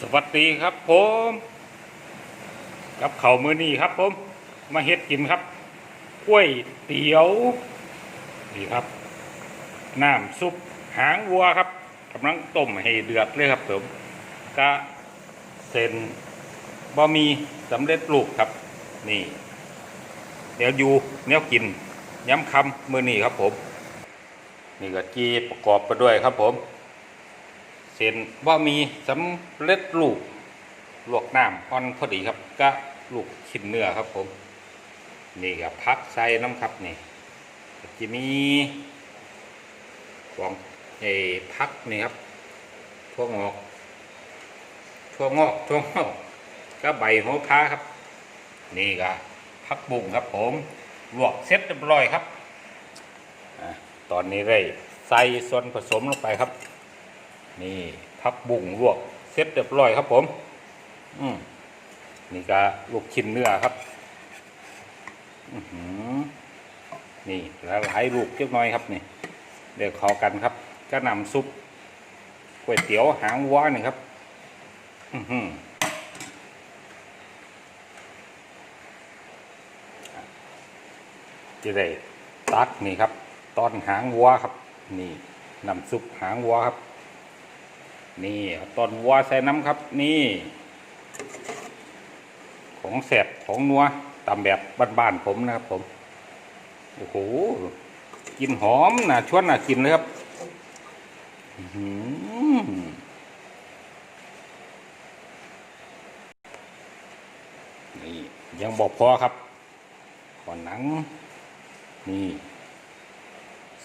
สวัสดีครับผม กับเข่ามือนี้ครับผม มาเฮ็ดกินครับกล้วยเตี๋ยวนี่ครับน้ำซุปหางวัวครับกำลังต้มให้เดือดเลยครับผมกะเส้นบะหมี่สำเร็จรูปครับ นี่ เดี๋ยวอยู่เนี้ยกินย้ำคำมือนี้ครับผม นี่ก็จีประกอบไปด้วยครับผม เส้นบะหมี่สำเร็จรูปลวกน้ำอ่อนพอดีครับก็ลูกชิ้นเนื้อครับผมนี่ก็พักใส่น้ำครับนี่จะมีของไอ้พักนี่ครับทั่วงอกทั่วงอกทั่วงอกก็ใบหัวพาครับ นี่ก็พักบุ้งครับผมลวกเสร็จเรียบร้อยครับ ตอนนี้ได้ใส่ส่วนผสมลงไปครับ นี่พักบุ้งลวกเสร็จเรียบร้อยครับผม อืมนี่ก็ลูกชิ้นเนื้อครับอือหือนี่แล้วหลายลูกเล็กน้อยครับนี่เดี๋ยวข้ากันครับ ก็นำซุปก๋วยเตี๋ยวหางวัวนี่ครับ อือหือจะได้ตักนี่ครับ ตอนหางวัวครับ นี่น้ำซุปหางวัวครับ นี่ตอนวัวใส่น้ำครับนี่ ของแสบของนัวตามแบบบ้านๆผมนะครับ ผมโอ้โหกินหอมนะชวนน่ะกินเลยครับนี่ยังบอกพอครับขอหนัง นี่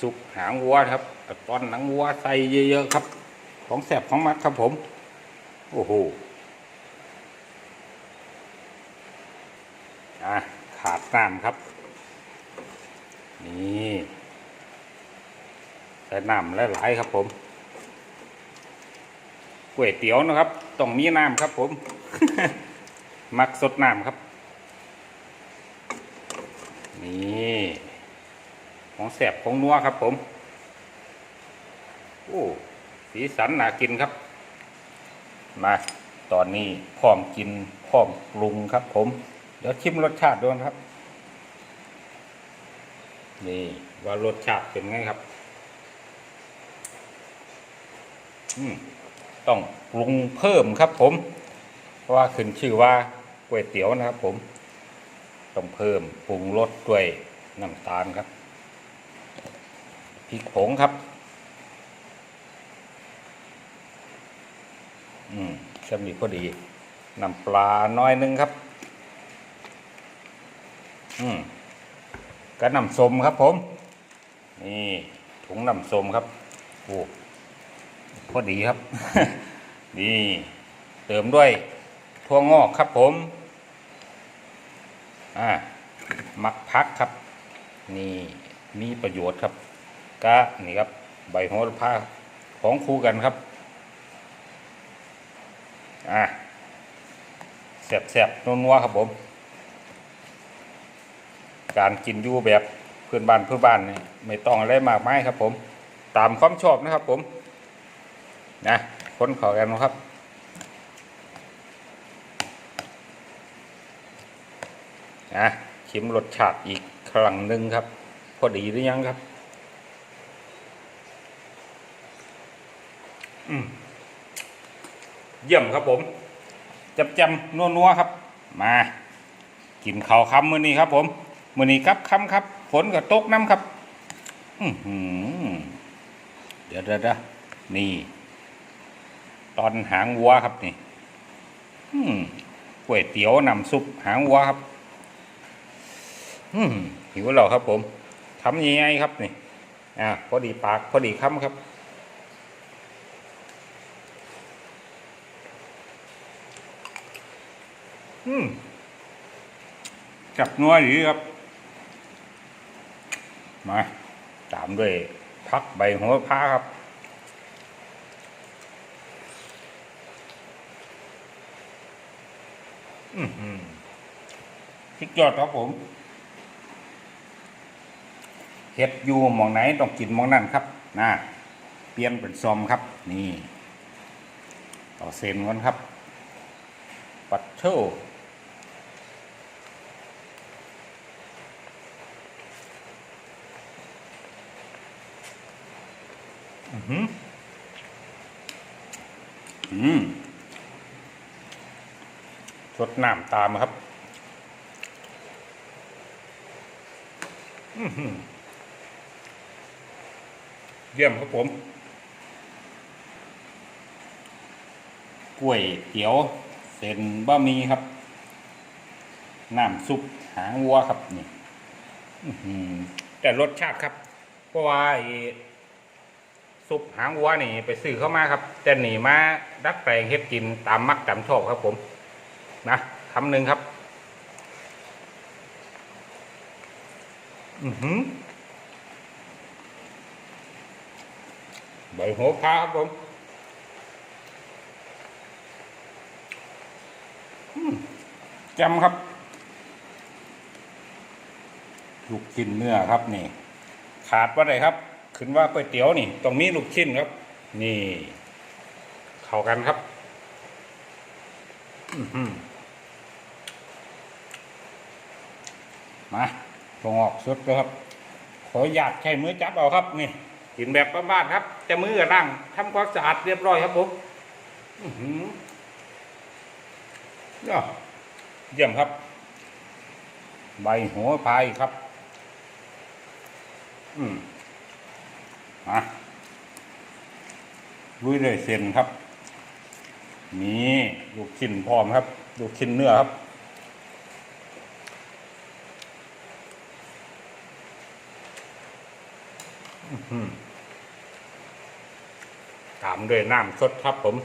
สุกหางวัวครับตอนหนังวัวใส่เยอะๆครับ ของแสบของมัดครับผม โอ้โหอะขาดน้ำครับ นี่ใส่น้ำหลายๆครับผมก๋วยเตี๋ยวนะครับต้องมีน้ำครับผม มักสดน้ำครับ นี่ของแสบของนัวครับผม โอ้ สีสันน่ากินครับ มา ตอนนี้พร้อมกินพร้อมปรุงครับ ผม เดี๋ยวชิมรสชาติด้วยครับ นี่ ว่ารสชาติเป็นไงครับ อืมต้องปรุงเพิ่มครับ ผม เพราะว่าขึ้นชื่อว่าก๋วยเตี๋ยวนะครับ ผม ต้องเพิ่มปรุงรสด้วยน้ำตาลครับพริกผงครับ อืมสำนีพอดีน้ำปลาน้อยนึงครับ อืมก็น้ำส้มครับผม นี่ถุงน้ำส้มครับโอ้พอดีครับ นี่เติมด้วยถั่วงอกครับผม อ่า มักพักครับ นี่มีประโยชน์ครับ ก็นี่ครับ ใบโหระพาของคู่กันครับ อ่าแสบๆนัวๆครับผม การกินยู่แบบเพื่อนบ้านเพื่อนบ้านนี่ไม่ต้องอะไรมากมายครับผม ตามความชอบนะครับผมนะคนขอกันนะครับนะชิมรสชาติอีกครั้งหนึ่งครับ พอดีหรือยังครับ อืม เยี่ยมครับผมจับจำนัวนัวครับ มากินข้าวคำมื้อนี้ครับ ผมมื้อนี้ครับคำครับฝนก็ตกน้ำครับเดี๋ยวเดี๋ยวนี่ ตอนหางวัวครับนี่ก๋วยเตี๋ยวน้ำซุปหางวัวครับหิวเราครับผมทำยังไงครับนี่อ่าพอดีปากพอดีคำครับ อืมจับนัวดีครับ มา ตามด้วยพักใบหัวพาครับอืมอืมสุดยอดครับผม เห็ดอยู่มองไหนต้องกินมองนั่นครับนะเปลี่ยนเป็นซอมครับ นี่ ต่อเซนก่อนครับ ปัดโชอื อหืออืมสดน้ำตามครับ อื้อหือเยี่ยมครับผม กล้วยเตี๋ยวเส้นบะหมี่ครับ น้ำซุปหางวัวครับนี่แต่รสชาติครับ เพราะว่า ซุปหางวัวนี่ไปซื้อเข้ามาครับ แต่หนีมาดัดแปลงเฮ็ดกินตามมักตามชอบครับผมนะคำหนึ่งครับ อือหือใบโหระพาครับผมจำครับลูกชิ้นเนื้อครับนี่ ขาดว่าไรครับ ขึ้นว่าก๋วยเตี๋ยวนี่ต้องมีลูกชิ้นครับ นี่ เข้ากันครับอือหือมาลงออกสุดเลยครับ ขออยากใช้มือจับเอาครับ นี่กินแบบบ้านๆครับ จะมือกับร่างทำความสะอาดเรียบร้อยครับผมอื้อหือยอดเยี่ยมครับ ใบหัวพายครับ อืม มาลุยเลยเส้นครับ นี่ลูกชิ้นพร้อมครับลูกชิ้นเนื้อครับตามด้วยน้ำสดครับผม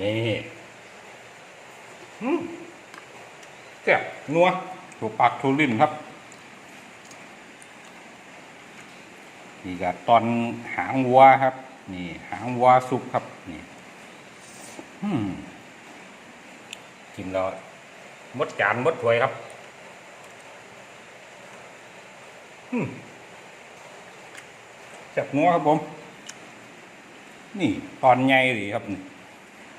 นี่อืมแซ่บนัวถูกปากถูลิ้นครับ นี่ก็ตอนหางวัวครับ นี่ หางวัวสุกครับนี่อืมกินแล้วมดจานมดถ้วยครับอืมจับงัวครับผม นี่ตอนใหญ่ดีครับนี่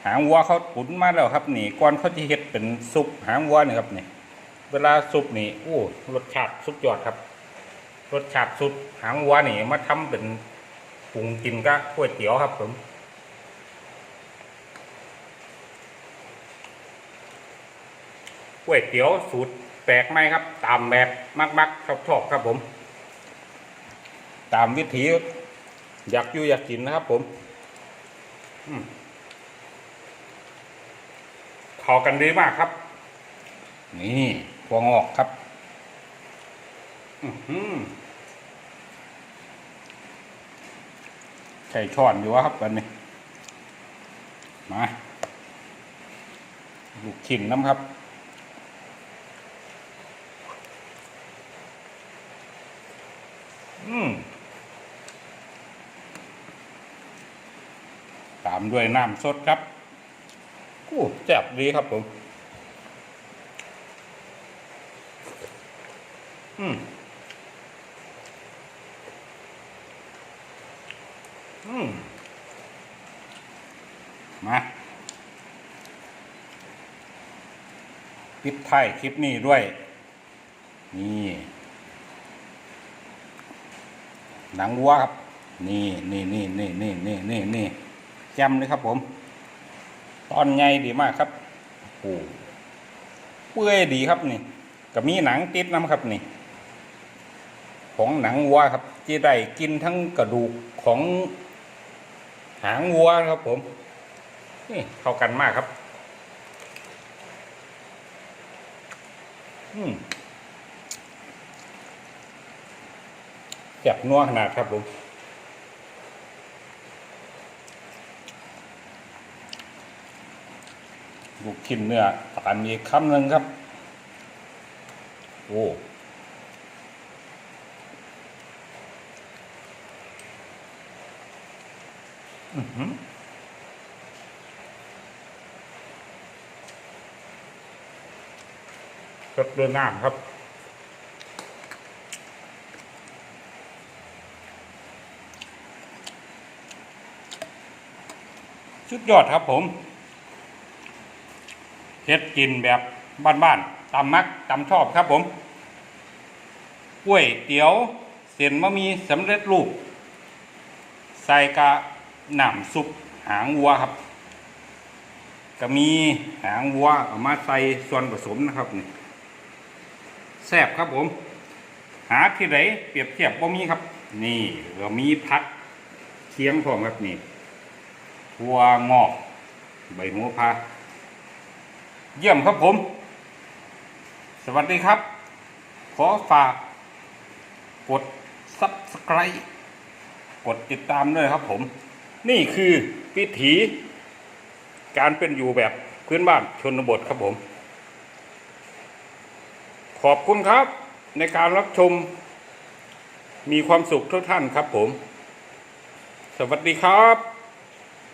หางวัวเขาตุ๋นมาแล้วครับ นี่ก่อนเขาจะเฮ็ดเป็นซุปหางวัวนี่ครับนี่ เวลาซุปนี่โอ้รสชาติสุดยอดครับ รสชาติสุดหางวัวนี่มาทำเป็นปรุงกินกับก๋วยเตี๋ยวครับผมก๋วยเตี๋ยวสูตรแปลกไหมครับ ตามแบบมักๆชอบๆครับผม ตามวิถีอยากอยู่อยากกินนะครับผมอืมเข้ากันดีมากครับ นี่พวงอกครับ อือหือ ส่ช้อนอยู่วะครับวันนี้มาลูกชิ้นน้ำครับอืมตามด้วยน้ำสดครับกู้แซ่บดีครับผม อืม มาปิดท้ายคลิปนี้ด้วย นี่ หนังวัวครับ นี่นี่นี่นี่นี่นี่นี่นี่จำเลยครับผม ตอนใหญ่ดีมากครับโอ้เปื่อยดีครับนี่ก็มีหนังติดน้ำครับนี่ ของหนังวัวครับที่ได้กินทั้งกระดูกของ หางวัวครับผม นี่เข้ากันมากครับ อืมแจ็บนัวขนาดครับผมลูกชิ้นเนื้อตามอีกคำหนึ่งครับ โอ้ อือหือ สดด้วยน้ำครับสุดยอดครับผมเฮ็ดกินแบบบ้านๆตำมักตำชอบครับผมกล้วยเตี๋ยว เส้นมะมีสำเร็จรูป ใส่กะ น่ำซุปหางวัวครับ ก็มีหางวัวเอามาใส่ส่วนผสมนะครับนี่แซ่บครับผม หาที่ไหนเปรียบเทียบบ่มีครับ นี่เรามีพักเคียงพร้อมครับนี่ทัวงอก ใบหัวพาเยี่ยมครับผม สวัสดีครับ ขอฝาก กด subscribe กดติดตามด้วยครับผม นี่คือวิถีการเป็นอยู่แบบพื้นบ้านชนบทครับผม ขอบคุณครับในการรับชมมีความสุขทุกท่านครับผม สวัสดีครับ